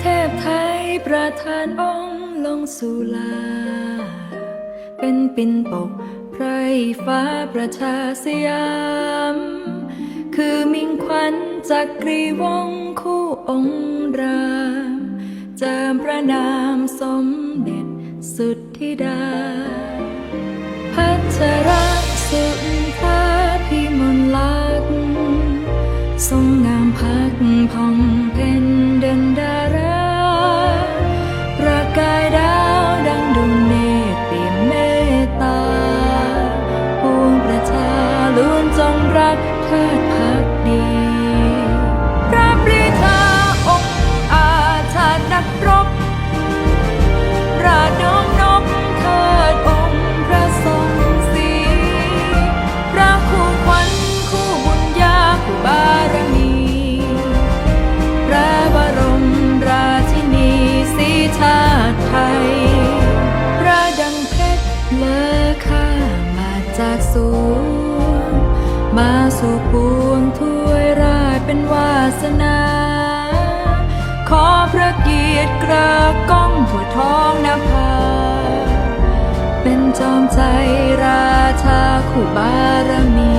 เทพไทยประทานองค์ลงสุลา เป็นปินปกไพรฟ้าประชาสยาม คือมิ่งขวัญจักรีวงคู่องค์รามเจิมพระนามสมเด็จสุทธิดา พัชรสุนทาพิมลลักษณ์ทรงงามพักผ่องเพ็ญเดินดา ล้วนจงรักเทิดพักดีพระปรีชาองค์อาชาตินักรบราดน้อมนบเทิดองค์พระทรงศรีพระคู่ขวัญคู่บุญญาคู่บารมีพระบรมราชินีสีชาติไทยพระดังเพชรเลอค่ามาจากสวง มาสู่ปวงถ้วยราชเป็นวาสนา ขอพระเกียรติกระก้องทั่วท้องนภา เป็นจอมใจราชาคู่บารมี